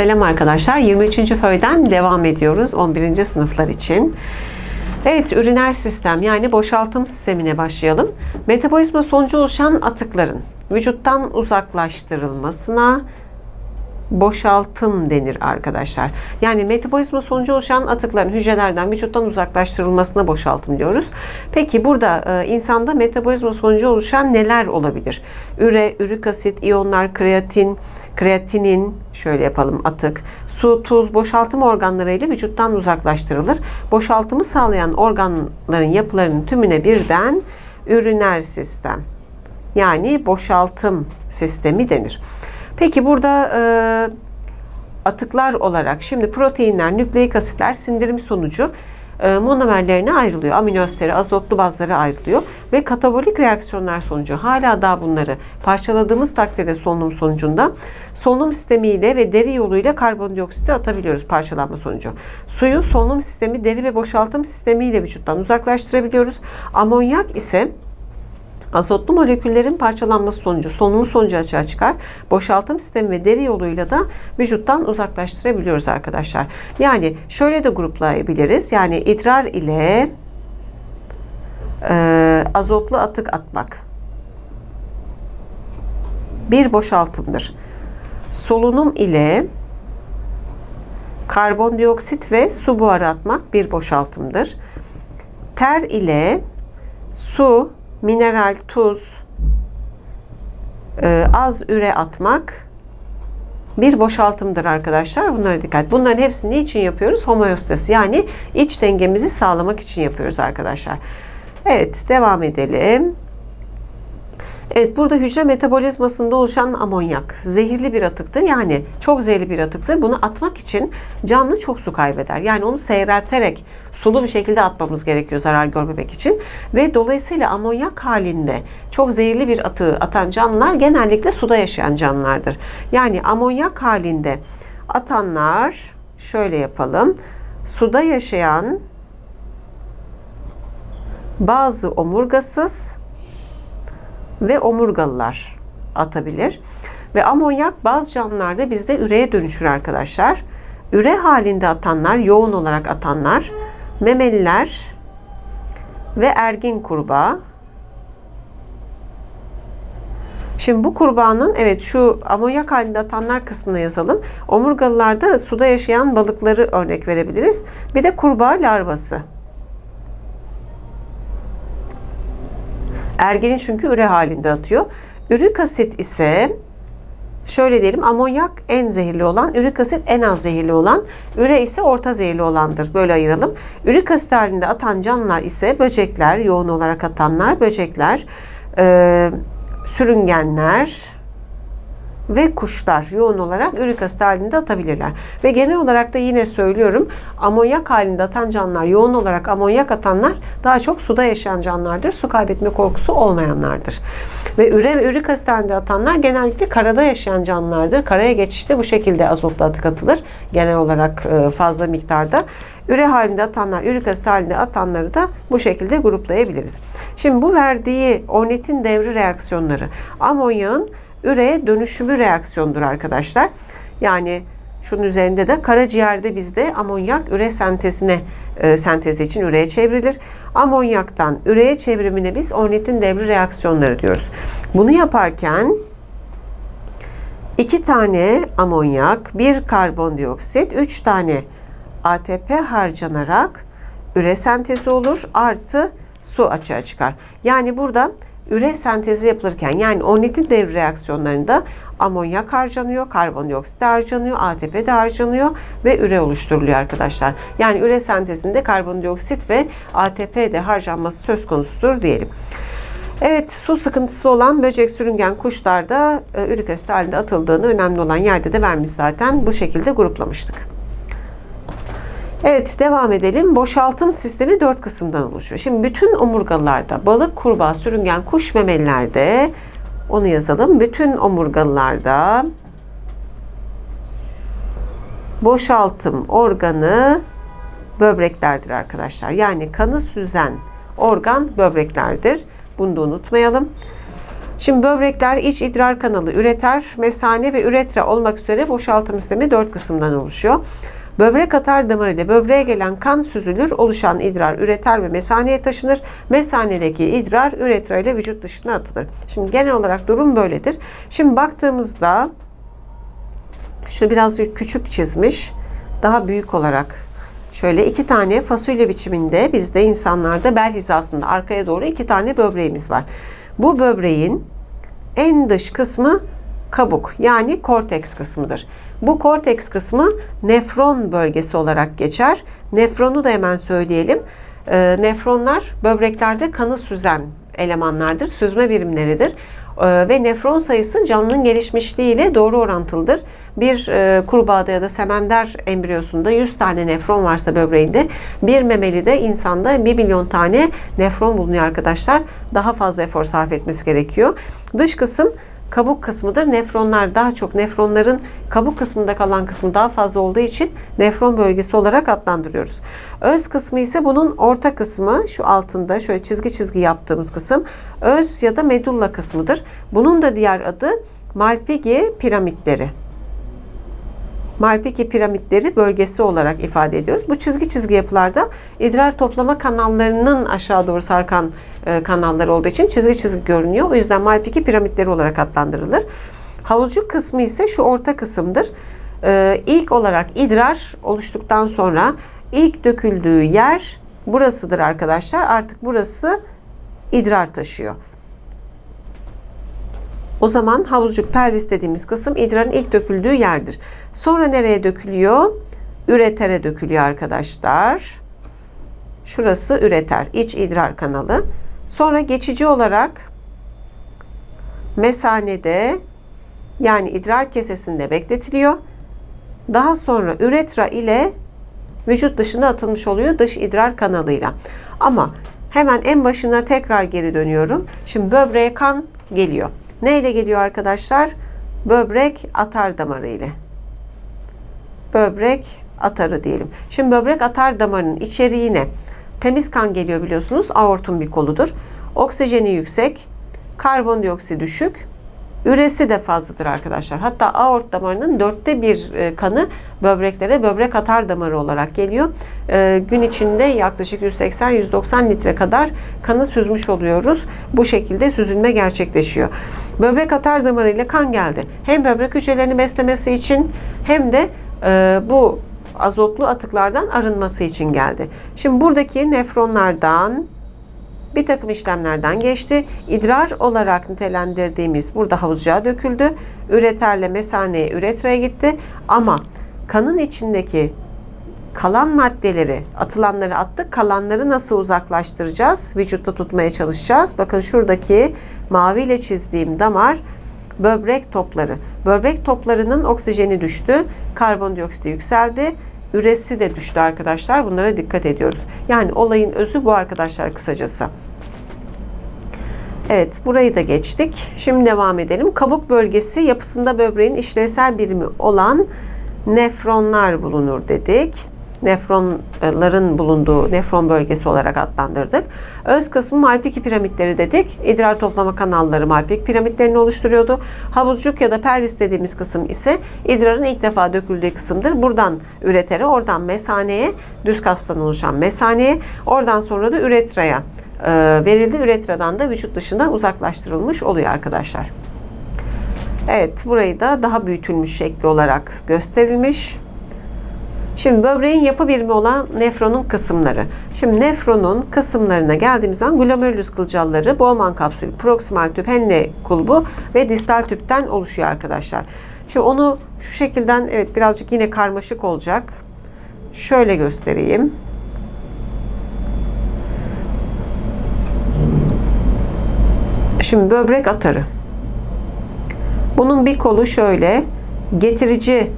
Selam arkadaşlar. 23. föyden devam ediyoruz 11. sınıflar için. Evet, üriner sistem yani boşaltım sistemine başlayalım. Metabolizma sonucu oluşan atıkların vücuttan uzaklaştırılmasına boşaltım denir arkadaşlar. Yani metabolizma sonucu oluşan atıkların hücrelerden vücuttan uzaklaştırılmasına boşaltım diyoruz. Peki burada e, insanda metabolizma sonucu oluşan neler olabilir? Üre, ürik asit, iyonlar, kreatin, kreatinin şöyle yapalım atık, su, tuz, boşaltım organları ile vücuttan uzaklaştırılır. Boşaltımı sağlayan organların yapılarının tümüne birden üriner sistem yani boşaltım sistemi denir. Peki burada e, atıklar olarak şimdi proteinler, nükleik asitler sindirim sonucu e, monomerlerine ayrılıyor. Amino asitleri, azotlu bazlara ayrılıyor ve katabolik reaksiyonlar sonucu hala daha bunları parçaladığımız takdirde solunum sonucunda solunum sistemiyle ve deri yoluyla karbondioksiti atabiliyoruz parçalanma sonucu. Suyu solunum sistemi, deri ve boşaltım sistemiyle vücuttan uzaklaştırabiliyoruz. Amonyak ise Azotlu moleküllerin parçalanması sonucu, solunumu sonucu açığa çıkar. Boşaltım sistemi ve deri yoluyla da vücuttan uzaklaştırabiliyoruz arkadaşlar. Yani şöyle de gruplayabiliriz. Yani idrar ile e, azotlu atık atmak bir boşaltımdır. Solunum ile karbondioksit ve su buharı atmak bir boşaltımdır. Ter ile su, mineral, tuz, e, az üre atmak bir boşaltımdır arkadaşlar. Bunlara dikkat. Bunların hepsini için yapıyoruz? Homeostasi yani iç dengemizi sağlamak için yapıyoruz arkadaşlar. Evet devam edelim. Evet burada hücre metabolizmasında oluşan amonyak zehirli bir atıktır. Yani çok zehirli bir atıktır. Bunu atmak için canlı çok su kaybeder. Yani onu seyrelterek sulu bir şekilde atmamız gerekiyor zarar görmemek için. Ve dolayısıyla amonyak halinde çok zehirli bir atığı atan canlılar genellikle suda yaşayan canlılardır. Yani amonyak halinde atanlar şöyle yapalım. Suda yaşayan bazı omurgasız ve omurgalılar atabilir. Ve amonyak bazı canlılarda bizde üreye dönüşür arkadaşlar. Üre halinde atanlar, yoğun olarak atanlar, memeliler ve ergin kurbağa. Şimdi bu kurbağanın evet şu amonyak halinde atanlar kısmına yazalım. Omurgalılarda suda yaşayan balıkları örnek verebiliriz. Bir de kurbağa larvası. Ergenin çünkü üre halinde atıyor. Ürik asit ise şöyle diyelim amonyak en zehirli olan, ürik asit en az zehirli olan, üre ise orta zehirli olandır. Böyle ayıralım. Ürik asit halinde atan canlılar ise böcekler, yoğun olarak atanlar, böcekler, e, sürüngenler, ve kuşlar yoğun olarak ürik asit halinde atabilirler. Ve genel olarak da yine söylüyorum amonyak halinde atan canlılar yoğun olarak amonyak atanlar daha çok suda yaşayan canlılardır. Su kaybetme korkusu olmayanlardır. Ve üre ve ürik asit halinde atanlar genellikle karada yaşayan canlılardır. Karaya geçişte bu şekilde azotlu atık atılır. Genel olarak e, fazla miktarda. Üre halinde atanlar, ürik asit halinde atanları da bu şekilde gruplayabiliriz. Şimdi bu verdiği ornitin devri reaksiyonları amonyağın üreye dönüşümü reaksiyondur arkadaşlar. Yani şunun üzerinde de karaciğerde bizde amonyak üre sentezine e, sentezi için üreye çevrilir. Amonyaktan üreye çevrimine biz ornitin devri reaksiyonları diyoruz. Bunu yaparken iki tane amonyak, bir karbondioksit, üç tane ATP harcanarak üre sentezi olur. Artı su açığa çıkar. Yani burada üre sentezi yapılırken yani ornitin devre reaksiyonlarında amonyak harcanıyor, karbondioksit harcanıyor, ATP de harcanıyor ve üre oluşturuluyor arkadaşlar. Yani üre sentezinde karbondioksit ve ATP de harcanması söz konusudur diyelim. Evet su sıkıntısı olan böcek sürüngen kuşlarda e, ürik asit halinde atıldığını önemli olan yerde de vermiş zaten. Bu şekilde gruplamıştık. Evet devam edelim. Boşaltım sistemi dört kısımdan oluşuyor. Şimdi bütün omurgalılarda balık, kurbağa, sürüngen, kuş memelilerde onu yazalım. Bütün omurgalılarda boşaltım organı böbreklerdir arkadaşlar. Yani kanı süzen organ böbreklerdir. Bunu da unutmayalım. Şimdi böbrekler iç idrar kanalı, üreter, mesane ve üretra olmak üzere boşaltım sistemi dört kısımdan oluşuyor. Böbrek atar damarı ile böbreğe gelen kan süzülür. Oluşan idrar üreter ve mesaneye taşınır. Mesanedeki idrar üretra ile vücut dışına atılır. Şimdi genel olarak durum böyledir. Şimdi baktığımızda şu biraz küçük çizmiş. Daha büyük olarak şöyle iki tane fasulye biçiminde bizde insanlarda bel hizasında arkaya doğru iki tane böbreğimiz var. Bu böbreğin en dış kısmı kabuk yani korteks kısmıdır. Bu korteks kısmı nefron bölgesi olarak geçer. Nefronu da hemen söyleyelim. E, nefronlar böbreklerde kanı süzen elemanlardır, süzme birimleridir. E, ve nefron sayısı canlının gelişmişliği ile doğru orantılıdır. Bir e, kurbağada ya da semender embriyosunda 100 tane nefron varsa böbreğinde bir memelide insanda 1 milyon tane nefron bulunuyor arkadaşlar. Daha fazla efor sarf etmesi gerekiyor. Dış kısım kabuk kısmıdır. Nefronlar daha çok nefronların kabuk kısmında kalan kısmı daha fazla olduğu için nefron bölgesi olarak adlandırıyoruz. Öz kısmı ise bunun orta kısmı şu altında şöyle çizgi çizgi yaptığımız kısım öz ya da medulla kısmıdır. Bunun da diğer adı Malpighi piramitleri. Malpighi piramitleri bölgesi olarak ifade ediyoruz. Bu çizgi çizgi yapılarda idrar toplama kanallarının aşağı doğru sarkan e, kanallar olduğu için çizgi çizgi görünüyor. O yüzden Malpighi piramitleri olarak adlandırılır. Havuzcuk kısmı ise şu orta kısımdır. E, ilk olarak idrar oluştuktan sonra ilk döküldüğü yer burasıdır arkadaşlar. Artık burası idrar taşıyor. O zaman havuzcuk pelvis dediğimiz kısım idrarın ilk döküldüğü yerdir. Sonra nereye dökülüyor? Üretere dökülüyor arkadaşlar. Şurası üreter, iç idrar kanalı. Sonra geçici olarak mesanede yani idrar kesesinde bekletiliyor. Daha sonra üretra ile vücut dışına atılmış oluyor dış idrar kanalıyla. Ama hemen en başına tekrar geri dönüyorum. Şimdi böbreğe kan geliyor. Ne ile geliyor arkadaşlar? Böbrek atar damarı ile. Böbrek atarı diyelim. Şimdi böbrek atar damarının içeriğine temiz kan geliyor biliyorsunuz. Aortun bir koludur. Oksijeni yüksek, karbondioksit düşük, Üresi de fazladır arkadaşlar. Hatta aort damarının dörtte bir e, kanı böbreklere böbrek atar damarı olarak geliyor. E, gün içinde yaklaşık 180-190 litre kadar kanı süzmüş oluyoruz. Bu şekilde süzülme gerçekleşiyor. Böbrek atar damarı ile kan geldi. Hem böbrek hücrelerini beslemesi için hem de e, bu azotlu atıklardan arınması için geldi. Şimdi buradaki nefronlardan bir takım işlemlerden geçti. İdrar olarak nitelendirdiğimiz burada havuzcağa döküldü. Üreterle mesaneye, üretraya gitti. Ama kanın içindeki kalan maddeleri, atılanları attık. Kalanları nasıl uzaklaştıracağız? Vücutta tutmaya çalışacağız. Bakın şuradaki maviyle çizdiğim damar böbrek topları. Böbrek toplarının oksijeni düştü. Karbondioksit yükseldi üresi de düştü arkadaşlar. Bunlara dikkat ediyoruz. Yani olayın özü bu arkadaşlar kısacası. Evet burayı da geçtik. Şimdi devam edelim. Kabuk bölgesi yapısında böbreğin işlevsel birimi olan nefronlar bulunur dedik nefronların bulunduğu nefron bölgesi olarak adlandırdık. Öz kısmı Malpighi piramitleri dedik. İdrar toplama kanalları Malpighi piramitlerini oluşturuyordu. Havuzcuk ya da pelvis dediğimiz kısım ise idrarın ilk defa döküldüğü kısımdır. Buradan üretere, oradan mesaneye, düz kastan oluşan mesaneye, oradan sonra da üretraya e, verildi. Üretradan da vücut dışına uzaklaştırılmış oluyor arkadaşlar. Evet, burayı da daha büyütülmüş şekli olarak gösterilmiş. Şimdi böbreğin yapı birimi olan nefronun kısımları. Şimdi nefronun kısımlarına geldiğimiz zaman glomerulus kılcalları, Bowman kapsülü, proksimal tüp, Henle kulbu ve distal tüpten oluşuyor arkadaşlar. Şimdi onu şu şekilden evet birazcık yine karmaşık olacak. Şöyle göstereyim. Şimdi böbrek atarı. Bunun bir kolu şöyle getirici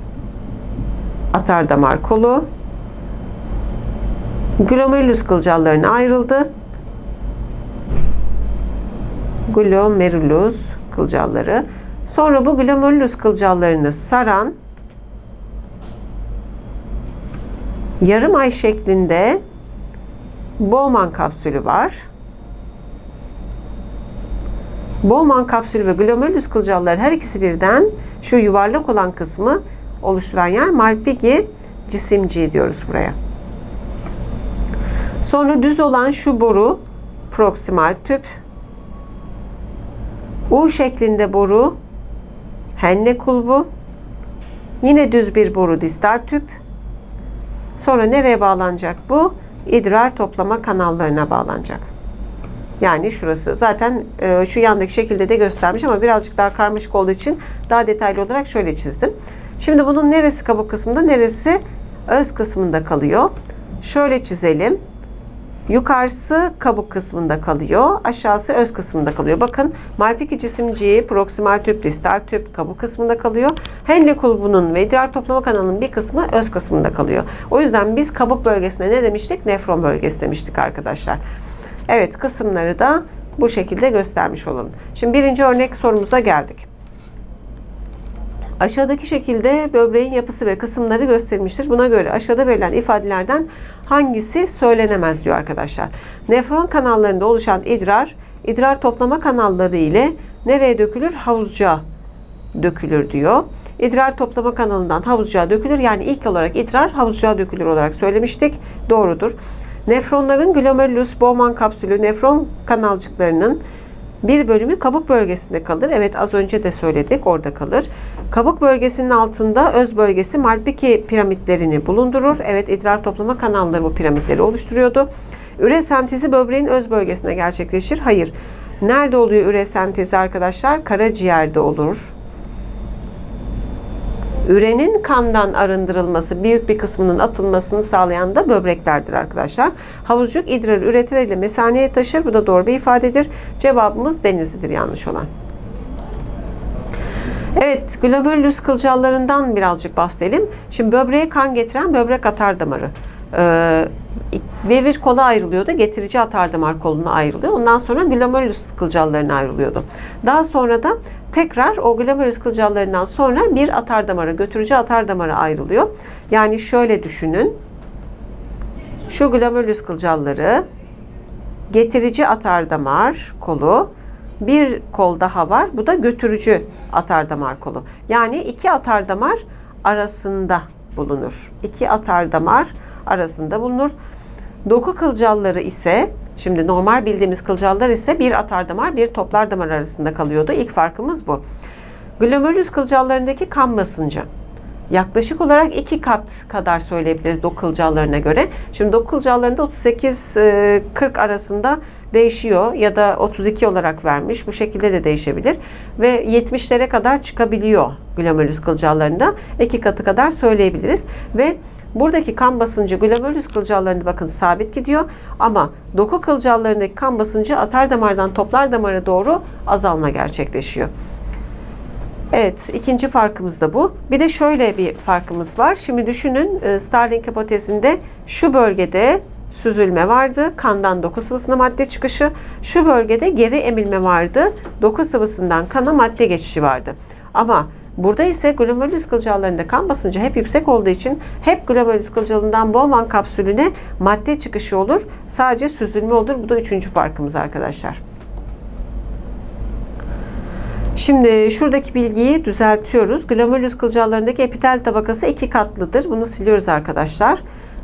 atar damar kolu. Glomerulus kılcallarına ayrıldı. Glomerulus kılcalları. Sonra bu glomerulus kılcallarını saran yarım ay şeklinde Bowman kapsülü var. Bowman kapsülü ve glomerulus kılcalları her ikisi birden şu yuvarlak olan kısmı oluşturan yer Malpighi cisimciği diyoruz buraya. Sonra düz olan şu boru proksimal tüp. U şeklinde boru Henle kulbu. Yine düz bir boru distal tüp. Sonra nereye bağlanacak bu? İdrar toplama kanallarına bağlanacak. Yani şurası. Zaten e, şu yandaki şekilde de göstermiş ama birazcık daha karmaşık olduğu için daha detaylı olarak şöyle çizdim. Şimdi bunun neresi kabuk kısmında, neresi öz kısmında kalıyor? Şöyle çizelim. Yukarısı kabuk kısmında kalıyor, aşağısı öz kısmında kalıyor. Bakın Malpighi cisimciği proksimal tüp, distal tüp kabuk kısmında kalıyor. Henle kulbunun ve idrar toplama kanalının bir kısmı öz kısmında kalıyor. O yüzden biz kabuk bölgesine ne demiştik? Nefron bölgesi demiştik arkadaşlar. Evet kısımları da bu şekilde göstermiş olalım. Şimdi birinci örnek sorumuza geldik. Aşağıdaki şekilde böbreğin yapısı ve kısımları gösterilmiştir. Buna göre aşağıda verilen ifadelerden hangisi söylenemez diyor arkadaşlar. Nefron kanallarında oluşan idrar, idrar toplama kanalları ile nereye dökülür? Havuzcuğa dökülür diyor. İdrar toplama kanalından havuzcuğa dökülür. Yani ilk olarak idrar havuzcuğa dökülür olarak söylemiştik. Doğrudur. Nefronların glomerulus Bowman kapsülü nefron kanalcıklarının bir bölümü kabuk bölgesinde kalır. Evet az önce de söyledik orada kalır. Kabuk bölgesinin altında öz bölgesi Malpighi piramitlerini bulundurur. Evet idrar toplama kanalları bu piramitleri oluşturuyordu. Üre sentezi böbreğin öz bölgesinde gerçekleşir. Hayır. Nerede oluyor üre sentezi arkadaşlar? Karaciğerde olur. Ürenin kandan arındırılması, büyük bir kısmının atılmasını sağlayan da böbreklerdir arkadaşlar. Havuzcuk idrarı üretir ile mesaneye taşır. Bu da doğru bir ifadedir. Cevabımız denizlidir yanlış olan. Evet, glomerulus kılcallarından birazcık bahsedelim. Şimdi böbreğe kan getiren böbrek atar damarı. Ee, Vevir kola ayrılıyordu. Getirici atardamar koluna ayrılıyor. Ondan sonra glomerulus kılcallarına ayrılıyordu. Daha sonra da tekrar o glomerulus kılcallarından sonra bir atardamara, götürücü atardamara ayrılıyor. Yani şöyle düşünün. Şu glomerulus kılcalları getirici atardamar kolu bir kol daha var. Bu da götürücü atardamar kolu. Yani iki atardamar arasında bulunur. İki atardamar arasında bulunur. Doku kılcalları ise şimdi normal bildiğimiz kılcallar ise bir atardamar bir toplar damar arasında kalıyordu. İlk farkımız bu. Glomerulus kılcallarındaki kan basıncı yaklaşık olarak iki kat kadar söyleyebiliriz doku kılcallarına göre. Şimdi doku kılcallarında 38-40 arasında değişiyor ya da 32 olarak vermiş. Bu şekilde de değişebilir. Ve 70'lere kadar çıkabiliyor glomerulus kılcallarında. iki katı kadar söyleyebiliriz. Ve Buradaki kan basıncı glomerulus kılcallarında bakın sabit gidiyor ama doku kılcallarındaki kan basıncı atar damardan toplar damara doğru azalma gerçekleşiyor. Evet, ikinci farkımız da bu. Bir de şöyle bir farkımız var. Şimdi düşünün e, Starling hipotezinde şu bölgede süzülme vardı. Kandan doku sıvısına madde çıkışı. Şu bölgede geri emilme vardı. Doku sıvısından kana madde geçişi vardı. Ama Burada ise glomerulus kılcallarında kan basıncı hep yüksek olduğu için hep glomerulus kılcalından Bowman kapsülüne madde çıkışı olur. Sadece süzülme olur. Bu da üçüncü farkımız arkadaşlar. Şimdi şuradaki bilgiyi düzeltiyoruz. Glomerulus kılcallarındaki epitel tabakası iki katlıdır. Bunu siliyoruz arkadaşlar.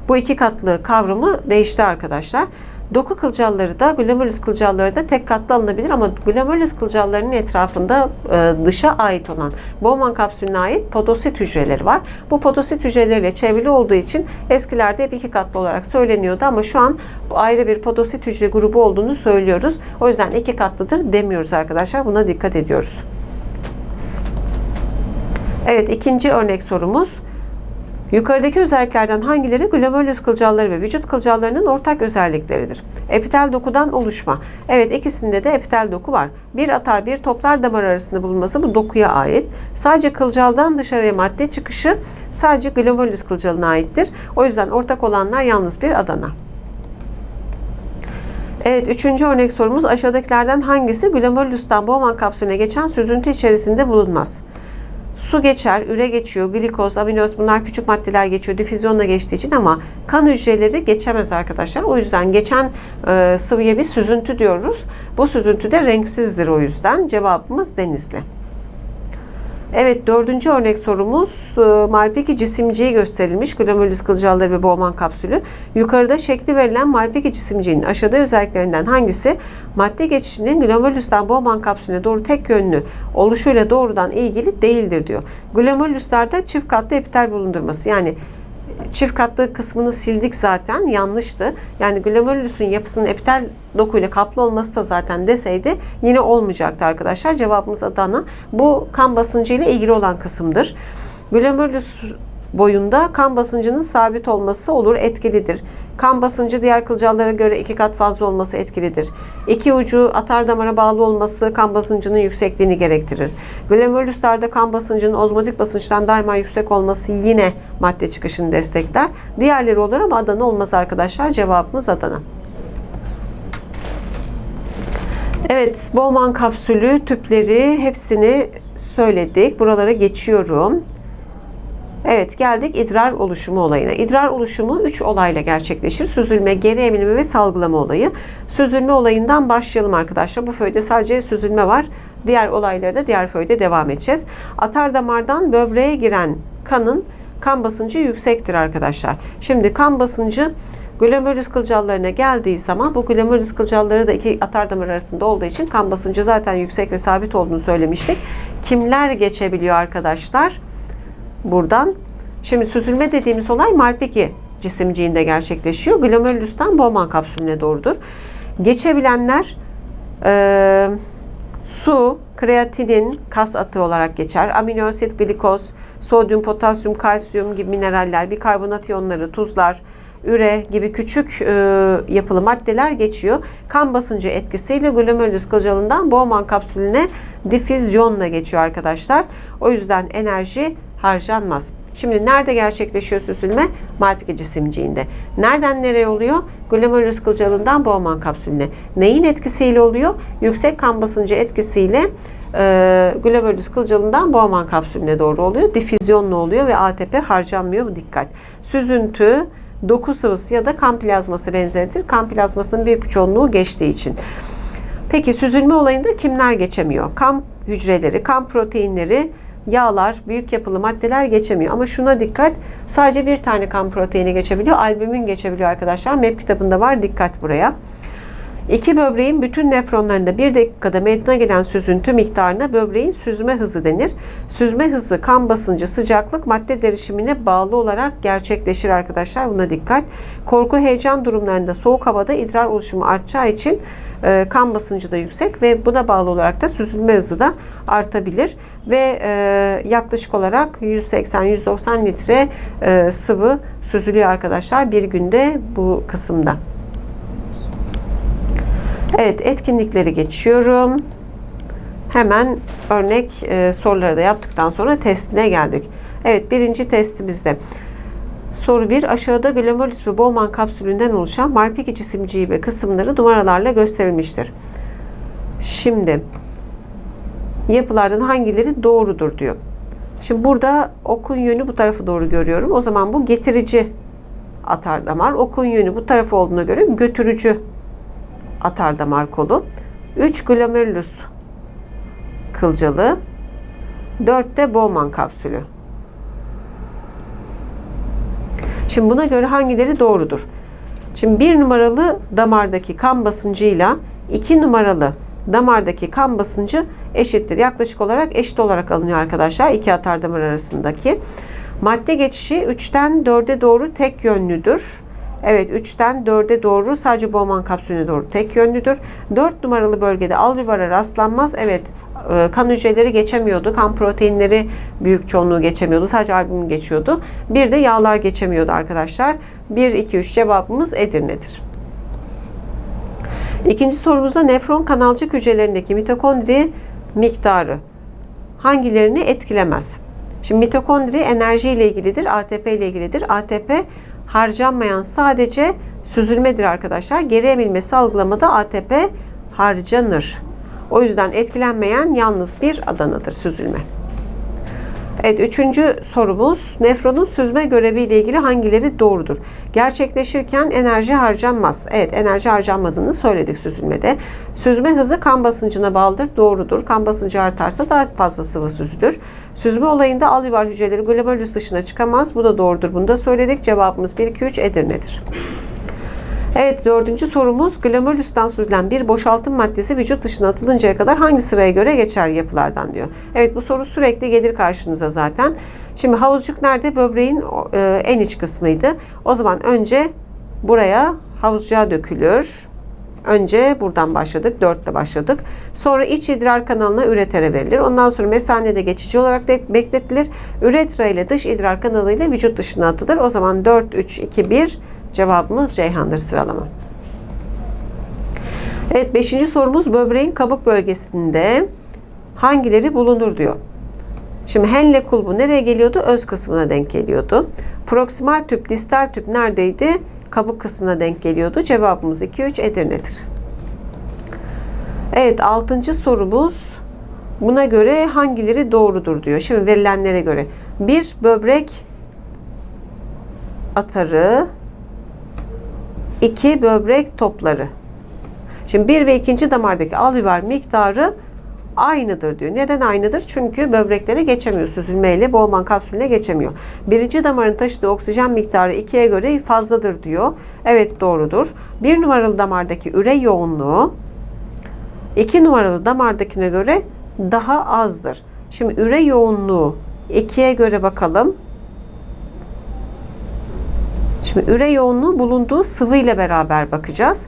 Bu iki katlı kavramı değişti arkadaşlar. Doku kılcalları da glomerulus kılcalları da tek katlı alınabilir ama glomerulus kılcallarının etrafında e, dışa ait olan Bowman kapsülüne ait podosit hücreleri var. Bu podosit hücreleriyle çevrili olduğu için eskilerde hep iki katlı olarak söyleniyordu ama şu an ayrı bir podosit hücre grubu olduğunu söylüyoruz. O yüzden iki katlıdır demiyoruz arkadaşlar. Buna dikkat ediyoruz. Evet ikinci örnek sorumuz. Yukarıdaki özelliklerden hangileri glomerulus kılcalları ve vücut kılcallarının ortak özellikleridir? Epitel dokudan oluşma. Evet ikisinde de epitel doku var. Bir atar bir toplar damar arasında bulunması bu dokuya ait. Sadece kılcaldan dışarıya madde çıkışı sadece glomerulus kılcalına aittir. O yüzden ortak olanlar yalnız bir Adana. Evet, üçüncü örnek sorumuz aşağıdakilerden hangisi glomerulustan Bowman kapsülüne geçen süzüntü içerisinde bulunmaz? Su geçer, üre geçiyor, glikoz, aminoz bunlar küçük maddeler geçiyor difüzyonla geçtiği için ama kan hücreleri geçemez arkadaşlar. O yüzden geçen e, sıvıya bir süzüntü diyoruz. Bu süzüntü de renksizdir o yüzden. Cevabımız denizli. Evet dördüncü örnek sorumuz e, Malpeki cisimciği gösterilmiş glomerulus kılcalları ve Bowman kapsülü. Yukarıda şekli verilen Malpeki cisimciğinin aşağıda özelliklerinden hangisi madde geçişinin glomerulustan Bowman kapsülüne doğru tek yönlü oluşuyla doğrudan ilgili değildir diyor. Glomeruluslarda çift katlı epitel bulundurması yani çift katlı kısmını sildik zaten yanlıştı. Yani glomerulusun yapısının epitel dokuyla kaplı olması da zaten deseydi yine olmayacaktı arkadaşlar. Cevabımız Adana. Bu kan basıncı ile ilgili olan kısımdır. Glomerulus boyunda kan basıncının sabit olması olur, etkilidir. Kan basıncı diğer kılcallara göre iki kat fazla olması etkilidir. İki ucu atar damara bağlı olması kan basıncının yüksekliğini gerektirir. Glomeruluslarda kan basıncının ozmotik basınçtan daima yüksek olması yine madde çıkışını destekler. Diğerleri olur ama Adana olmaz arkadaşlar. Cevabımız Adana. Evet, Bowman kapsülü tüpleri hepsini söyledik. Buralara geçiyorum. Evet geldik idrar oluşumu olayına. İdrar oluşumu 3 olayla gerçekleşir. Süzülme, geri emilme ve salgılama olayı. Süzülme olayından başlayalım arkadaşlar. Bu föyde sadece süzülme var. Diğer olayları da diğer föyde devam edeceğiz. Atar damardan böbreğe giren kanın kan basıncı yüksektir arkadaşlar. Şimdi kan basıncı glomerulus kılcallarına geldiği zaman bu glomerulus kılcalları da iki atar damar arasında olduğu için kan basıncı zaten yüksek ve sabit olduğunu söylemiştik. Kimler geçebiliyor arkadaşlar? Buradan. Şimdi süzülme dediğimiz olay Malpighi cisimciğinde gerçekleşiyor. Glomerulus'tan Bowman kapsülüne doğrudur. Geçebilenler e, su, kreatinin kas atığı olarak geçer. Amino asit, glikoz, sodyum, potasyum, kalsiyum gibi mineraller, bikarbonat iyonları, tuzlar, üre gibi küçük e, yapılı maddeler geçiyor. Kan basıncı etkisiyle glomerulus kılcalından Bowman kapsülüne difüzyonla geçiyor arkadaşlar. O yüzden enerji harcanmaz. Şimdi nerede gerçekleşiyor süzülme? Malpighi cisimciğinde. Nereden nereye oluyor? Glomerulus kılcalından Bowman kapsülüne. Neyin etkisiyle oluyor? Yüksek kan basıncı etkisiyle e, glomerulus kılcalından Bowman kapsülüne doğru oluyor. Difüzyonla oluyor ve ATP harcanmıyor. Dikkat. Süzüntü, doku sıvısı ya da kan plazması benzeridir. Kan plazmasının büyük bir çoğunluğu geçtiği için. Peki süzülme olayında kimler geçemiyor? Kan hücreleri, kan proteinleri, yağlar, büyük yapılı maddeler geçemiyor. Ama şuna dikkat, sadece bir tane kan proteini geçebiliyor. Albümin geçebiliyor arkadaşlar. MEP kitabında var, dikkat buraya. İki böbreğin bütün nefronlarında bir dakikada meydana gelen süzüntü miktarına böbreğin süzme hızı denir. Süzme hızı kan basıncı, sıcaklık, madde derişimine bağlı olarak gerçekleşir arkadaşlar. Buna dikkat. Korku, heyecan durumlarında soğuk havada idrar oluşumu artacağı için e, kan basıncı da yüksek ve buna bağlı olarak da süzülme hızı da artabilir ve e, yaklaşık olarak 180-190 litre e, sıvı süzülüyor arkadaşlar bir günde bu kısımda. Evet etkinlikleri geçiyorum. Hemen örnek soruları da yaptıktan sonra testine geldik. Evet birinci testimizde. Soru 1. Aşağıda glomerulus ve Bowman kapsülünden oluşan Malpighi cisimciği ve kısımları numaralarla gösterilmiştir. Şimdi yapılardan hangileri doğrudur diyor. Şimdi burada okun yönü bu tarafa doğru görüyorum. O zaman bu getirici atar damar. Okun yönü bu tarafa olduğuna göre götürücü atar damar kolu. 3 glomerulus kılcalı. 4 de Bowman kapsülü. Şimdi buna göre hangileri doğrudur? Şimdi bir numaralı damardaki kan basıncıyla iki numaralı damardaki kan basıncı eşittir. Yaklaşık olarak eşit olarak alınıyor arkadaşlar. iki atar damar arasındaki. Madde geçişi 3'ten 4'e doğru tek yönlüdür. Evet 3'ten 4'e doğru sadece Bowman kapsülüne doğru tek yönlüdür. 4 numaralı bölgede alveolara rastlanmaz. Evet kan hücreleri geçemiyordu. Kan proteinleri büyük çoğunluğu geçemiyordu. Sadece albüm geçiyordu. Bir de yağlar geçemiyordu arkadaşlar. 1, 2, 3 cevabımız Edirne'dir. İkinci sorumuzda nefron kanalcık hücrelerindeki mitokondri miktarı hangilerini etkilemez? Şimdi mitokondri enerji ile ilgilidir, ATP ile ilgilidir. ATP harcanmayan sadece süzülmedir arkadaşlar. Geri emilme salgılamada ATP harcanır. O yüzden etkilenmeyen yalnız bir Adana'dır süzülme. Evet üçüncü sorumuz nefronun süzme görevi ile ilgili hangileri doğrudur? Gerçekleşirken enerji harcanmaz. Evet enerji harcanmadığını söyledik süzülmede. Süzme hızı kan basıncına bağlıdır. Doğrudur. Kan basıncı artarsa daha fazla sıvı süzülür. Süzme olayında alüvar hücreleri glomerülüs dışına çıkamaz. Bu da doğrudur. Bunu da söyledik. Cevabımız 1, 2, 3 Edirne'dir. Evet dördüncü sorumuz glomerülüsten süzülen bir boşaltım maddesi vücut dışına atılıncaya kadar hangi sıraya göre geçer yapılardan diyor. Evet bu soru sürekli gelir karşınıza zaten. Şimdi havuzcuk nerede? Böbreğin e, en iç kısmıydı. O zaman önce buraya havuzcuğa dökülür. Önce buradan başladık. Dörtle başladık. Sonra iç idrar kanalına üretere verilir. Ondan sonra mesanede geçici olarak da bekletilir. Üretra ile dış idrar kanalıyla vücut dışına atılır. O zaman 4, 3, 2, 1 Cevabımız Ceyhan'dır sıralama. Evet beşinci sorumuz böbreğin kabuk bölgesinde hangileri bulunur diyor. Şimdi henle kulbu nereye geliyordu? Öz kısmına denk geliyordu. Proksimal tüp, distal tüp neredeydi? Kabuk kısmına denk geliyordu. Cevabımız 2-3 Edirne'dir. Evet altıncı sorumuz buna göre hangileri doğrudur diyor. Şimdi verilenlere göre. Bir böbrek atarı 2 böbrek topları. Şimdi bir ve ikinci damardaki alüvar miktarı aynıdır diyor. Neden aynıdır? Çünkü böbreklere geçemiyor. Süzülmeyle Bowman kapsülüne geçemiyor. Birinci damarın taşıdığı oksijen miktarı 2'ye göre fazladır diyor. Evet doğrudur. Bir numaralı damardaki üre yoğunluğu iki numaralı damardakine göre daha azdır. Şimdi üre yoğunluğu 2'ye göre bakalım. Şimdi üre yoğunluğu bulunduğu sıvı ile beraber bakacağız.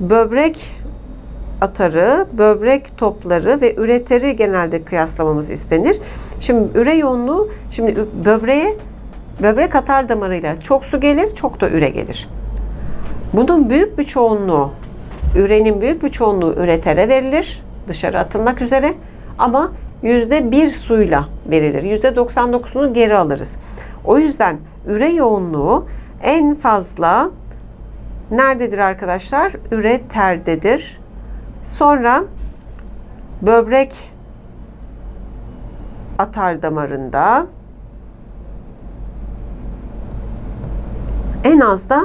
Böbrek atarı, böbrek topları ve üreteri genelde kıyaslamamız istenir. Şimdi üre yoğunluğu, şimdi böbreğe böbrek atar damarıyla çok su gelir, çok da üre gelir. Bunun büyük bir çoğunluğu, ürenin büyük bir çoğunluğu üretere verilir, dışarı atılmak üzere ama yüzde bir suyla verilir. Yüzde 99'unu geri alırız. O yüzden üre yoğunluğu en fazla nerededir arkadaşlar? Üreterdedir. Sonra böbrek atar damarında en az da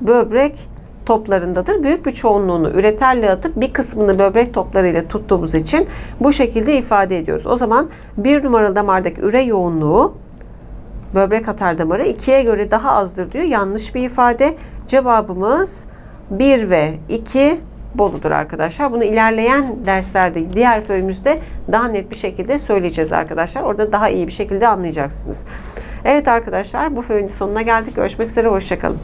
böbrek toplarındadır. Büyük bir çoğunluğunu üreterle atıp bir kısmını böbrek toplarıyla tuttuğumuz için bu şekilde ifade ediyoruz. O zaman bir numaralı damardaki üre yoğunluğu böbrek atar damarı 2'ye göre daha azdır diyor. Yanlış bir ifade. Cevabımız 1 ve 2 Bolu'dur arkadaşlar. Bunu ilerleyen derslerde, diğer föyümüzde daha net bir şekilde söyleyeceğiz arkadaşlar. Orada daha iyi bir şekilde anlayacaksınız. Evet arkadaşlar bu föyün sonuna geldik. Görüşmek üzere. Hoşçakalın.